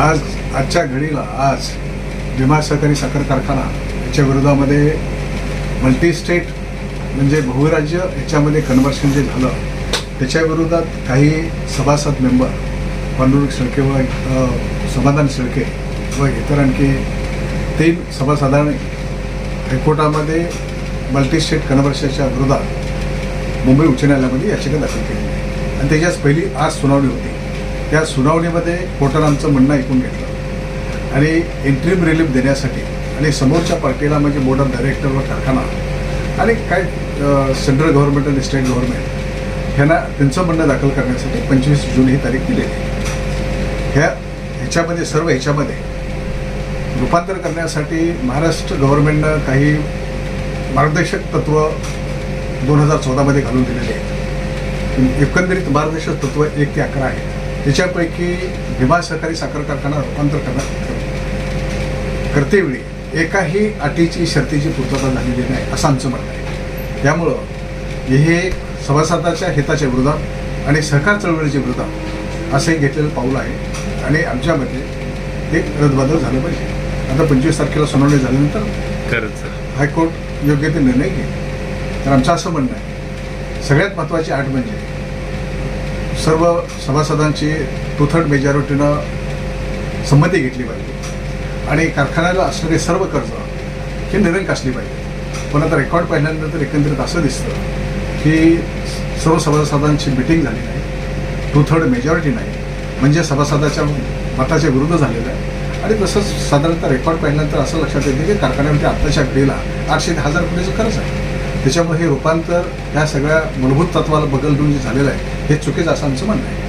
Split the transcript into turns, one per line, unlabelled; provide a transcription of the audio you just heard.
आज आजच्या घडीला आज भीमा सहकारी साखर कारखाना याच्या विरोधामध्ये मल्टी स्टेट म्हणजे बहुराज्य याच्यामध्ये कन्व्हर्शन जे झालं त्याच्या विरोधात काही सभासद मेंबर पांडुरंग शेळके व समाधान शेळके व इतर आणखी तीन सभासदांनी हायकोर्टामध्ये मल्टी स्टेट कन्व्हर्शनच्या विरोधात मुंबई उच्च न्यायालयामध्ये याचिका दाखल केली आहे. आणि त्याच्याच पहिली आज सुनावणी होती. त्या सुनावणीमध्ये कोर्टानं आमचं म्हणणं ऐकून घेतलं. आणि इंट्रीम रिलीफ देण्यासाठी आणि समोरच्या पार्टीला म्हणजे बोर्ड ऑफ डायरेक्टर व कारखाना आणि काय सेंट्रल गव्हर्नमेंट आणि स्टेट गव्हर्नमेंट ह्यांना त्यांचं म्हणणं दाखल करण्यासाठी पंचवीस जून ही तारीख दिलेली आहे. ह्या ह्याच्यामध्ये सर्व ह्याच्यामध्ये रूपांतर करण्यासाठी महाराष्ट्र गव्हर्नमेंटनं काही मार्गदर्शक तत्व दोन हजार चौदामध्ये घालून दिलेले आहेत. एकंदरीत मार्गदर्शक तत्व एक ते अकरा आहे त्याच्यापैकी भीमा सहकारी साखर कारखाना रूपांतर करण्यात करतेवेळी एकाही अटीची शर्तीची पूर्तता झालेली नाही असं आमचं म्हणणं आहे. त्यामुळं हे सभासदाच्या हिताच्या विरोधात आणि सहकार चळवळीच्या विरोधात असं एक घेतलेलं पाऊल आहे आणि आमच्यामध्ये ते रद्दबादल झालं पाहिजे. आता पंचवीस तारखेला सुनावणी झाल्यानंतर
खरंच
हायकोर्ट योग्य ते निर्णय घेईल. तर आमचं असं म्हणणं आहे. सगळ्यात महत्त्वाची अट म्हणजे सर्व सभासदांची टू थर्ड मेजॉरिटीनं संमती घेतली पाहिजे. आणि कारखान्याला असणारे सर्व कर्ज हे निरंक असली पाहिजे. पण आता रेकॉर्ड पाहिल्यानंतर एकंदरीत असं दिसतं की सर्व सभासदांची मिटिंग झाली नाही टू थर्ड मेजॉरिटी नाही. म्हणजे सभासदाच्या मताच्या विरुद्ध झालेलं आहे. आणि तसंच साधारणतः रेकॉर्ड पाहिल्यानंतर असं लक्षात येतं की कारखान्यामध्ये आत्ताच्या घडीला आठशे दहा हजार कोटीचं खर्च आहे. त्याच्यामुळे हे रूपांतर ह्या सगळ्या मूलभूत तत्वाला बदल देऊन जे झालेलं आहे हे चुकीचं असं आमचं म्हणणं आहे